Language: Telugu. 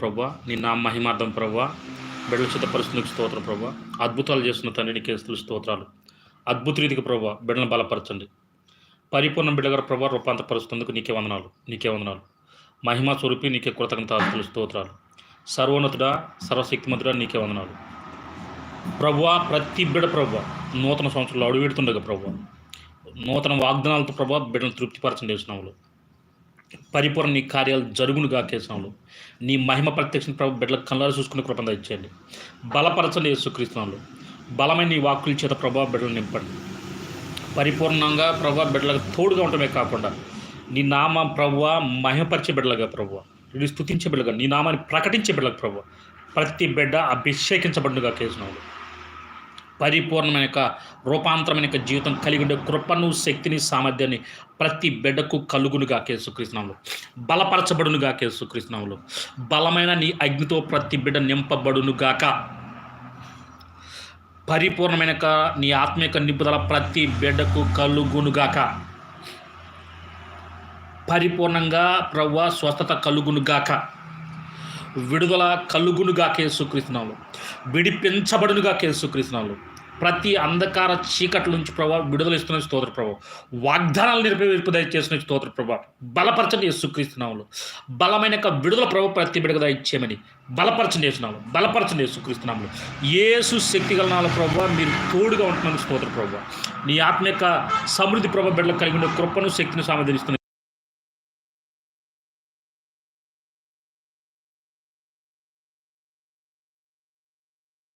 ప్రభా నీ నా మహిమార్థం ప్రభా బిడ్డల చేత పరిస్థితులకు స్తోత్రం ప్రభా. అద్భుతాలు చేస్తున్న తండ్రి నీకే స్తుతులు స్తోత్రాలు. అద్భుత రీతికి ప్రభా బిడ్డలను బలపరచండి. పరిపూర్ణ బిడ్డగారు ప్రభా రూపాంతరపరుస్తున్నందుకు నీకే వందనాలు నీకే వందనాలు. మహిమా స్వరూపి నీకే కృతజ్ఞతాస్తులు స్తోత్రాలు. సర్వోన్నతుడా సర్వశక్తిమంతుడా నీకే వందనాలు. ప్రభా ప్రతి బిడ్డ ప్రభా నూతన సంవత్సరంలో అడుగుపెడుతుండగా ప్రభా నూతన వాగ్దానాలతో ప్రభా బిడ్డను తృప్తిపరచండి వేసినాములు పరిపూర్ణ నీ కార్యాలు జరుగును గాకేసినాములు నీ మహిమ ప్రత్యక్ష ప్రభు బిడ్డల కళ్ళారు చూసుకునే కృపంద ఇచ్చేయండి. బలపరచండి యేసుక్రీస్తునాలు బలమైన నీ వాక్కుల చేత ప్రభావ బిడ్డలు నింపండి. పరిపూర్ణంగా ప్రభా బిడ్డలకు తోడుగా ఉండటమే కాకుండా నీ నామ ప్రభు మహిమపరిచే బిడ్డలుగా ప్రభు. నీ స్థుతించే బిడ్డగా నీ నామాన్ని ప్రకటించే బిడ్డలకు ప్రభు. ప్రతి బిడ్డ అభిషేకించబడుగా కేసునాడు పరిపూర్ణమైన యొక్క రూపాంతరమైన యొక్క జీవితం కలిగి ఉండే కృపను శక్తిని సామర్థ్యాన్ని ప్రతి బిడ్డకు కలుగునుగా కేసుకృష్ణంలో బలపరచబడునుగా కేసుకృష్ణంలో బలమైన నీ అగ్నితో ప్రతి బిడ్డ నింపబడునుగాక. పరిపూర్ణమైన యొక్క నీ ఆత్మీయ నింపుదల ప్రతి బిడ్డకు కలుగునుగాక. పరిపూర్ణంగా ప్రవ్వ స్వస్థత కలుగునుగాక. విడుదల కలుగునుగా కేసుకృష్ణాలు విడిపించబడునుగా కేసుకృష్ణాలు ప్రతి అంధకార చీకట్ల నుంచి ప్రభావ విడుదల ఇస్తున్న స్తోత్ర ప్రభావ వాగ్దానాలు నెరవేర్పు దయచేసిన స్తోత్ర ప్రభావ బలపరచండి యేసుక్రీస్తునాములు. బలమైన విడుదల ప్రభావ ప్రతి బిడగదా ఇచ్చేయమని బలపరచండి చేసినాము బలపరచండి యేసుక్రీస్తునాములు. యేసు శక్తి గలనాల ప్రభావ మీరు తోడుగా ఉంటున్నాను స్తోత్ర ప్రభావ నీ ఆత్మ యొక్క సమృద్ధి ప్రభావ బిడ్డలకు కలిగి కృపను శక్తిని సామర్థిస్తున్న